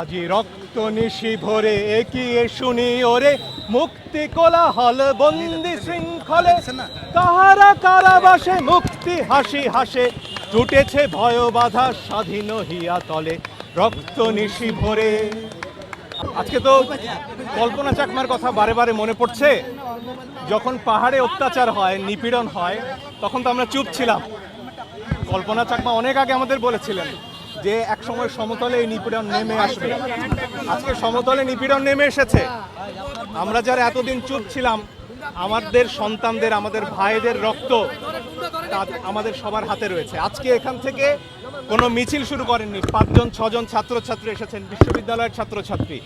আজি রক্ত নিশি ভরে একিয়ে শুনি ওরে, মুক্তি কোলাহল বন্দি শৃঙ্খলে। কাহারা কারাবাসে মুক্তি হাসি হাসে, জুটেছে ভয় বাধা স্বাধীন হিয়া তলে। রক্ত নিশি ভরে। আজকে তো কল্পনা চাকমার কথা বারে বারে মনে পড়ছে, যখন পাহাড়ে অত্যাচার হয়, নিপীড়ন হয়, তখন তো আমরা চুপ ছিলাম। কল্পনা চাকমা অনেক আগে আমাদের বলেছিলেন যে এক সময় সমতলে এই নিপীড়ন নেমে আসবে। আজকে সমতলে নিপীড়ন নেমে এসেছে। আমরা যারা এতদিন চুপ ছিলাম, আমাদের সন্তানদের, আমাদের ভাইদের রক্ত আমাদের সবার হাতে রয়েছে। আজকে এখান থেকে কোনো মিছিল শুরু করেননি। পাঁচজন, ছজন ছাত্রছাত্রী এসেছেন, বিশ্ববিদ্যালয়ের ছাত্রছাত্রী,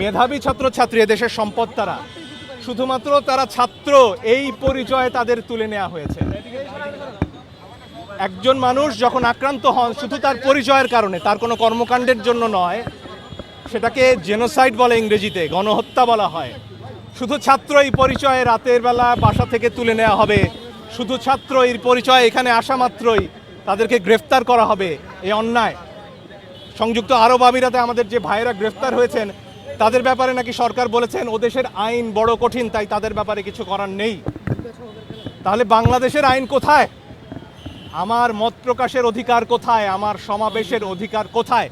মেধাবী ছাত্রছাত্রী, এদেশের সম্পদ তারা। শুধুমাত্র তারা ছাত্র, এই পরিচয়ে তাদের তুলে নেওয়া হয়েছে। একজন মানুষ যখন আক্রান্ত হন, শুধু তার পরিচয়ের কারণে, তার কোনো কর্মকাণ্ডের জন্য নয়, সেটাকে জেনোসাইড বলে ইংরেজিতে, গণহত্যা বলা হয়। শুধু ছাত্র এই পরিচয়ে রাতের বেলা বাসা থেকে তুলে নেওয়া হবে। শুধু ছাত্র এর পরিচয় এখানে আসা মাত্রই তাদেরকে গ্রেফতার করা হবে এই অন্যায়। সংযুক্ত আরব আমিরাতে আমাদের যে ভাইয়েরা গ্রেফতার হয়েছেন, তাদের ব্যাপারে নাকি সরকার বলেছেন, ও দেশের আইন বড় কঠিন, তাই তাদের ব্যাপারে কিছু করার নেই। তাহলে বাংলাদেশের আইন কোথায়? আমার মত প্রকাশের অধিকার কোথায়? আমার সমাবেশের অধিকার কোথায়?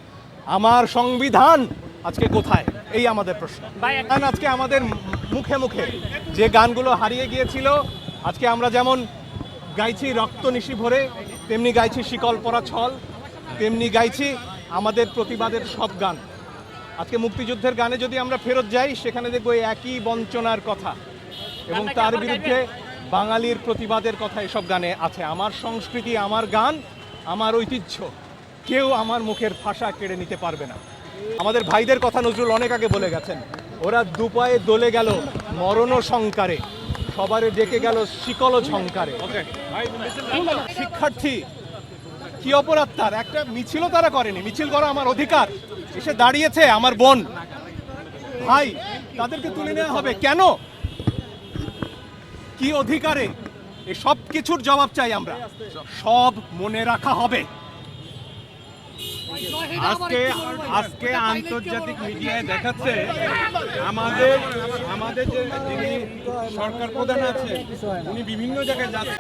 আমার সংবিধান আজকে কোথায়? এই আমাদের প্রশ্ন। গান আজকে আমাদের মুখে মুখে যে গানগুলো হারিয়ে গিয়েছিল আজকে আমরা যেমন গাইছি রক্ত নিশি ভরে তেমনি গাইছি শিকল পরা ছল তেমনি গাইছি আমাদের প্রতিবাদের সব গান। আজকে মুক্তিযুদ্ধের গানে যদি আমরা ফেরত যাই সেখানে দেখব একই বঞ্চনার কথা। এবং তার বিরুদ্ধে বাঙালির প্রতিবাদের কথা এসব গানে আছে। আমার সংস্কৃতি, আমার গান, আমার ঐতিহ্য। কেউ আমার মুখের ভাষা কেড়ে নিতে পারবে না। আমাদের ভাইদের কথা নজরুল অনেক আগে বলে গেছেন, ওরা দুপায়ে দলে গেল মরণ সংকারে সবারে ডেকে গেল শিকল ঝংকারে শিক্ষার্থী, কি অপরাধ তার? একটা মিছিলও তারা করেনি। মিছিল করা আমার অধিকার। এসে দাঁড়িয়েছে আমার বোন। ভাই, তাদেরকে তুলে নেওয়া হবে। কেন? কি অধিকারে? সব কিছুর জবাব চাই আমরা। সব মনে রাখা হবে। আজকে আজকে আন্তর্জাতিক মিডিয়ায় দেখাচ্ছে, আমাদের আমাদের যে যিনি সরকার প্রধান আছে উনি বিভিন্ন জায়গায় যাচ্ছে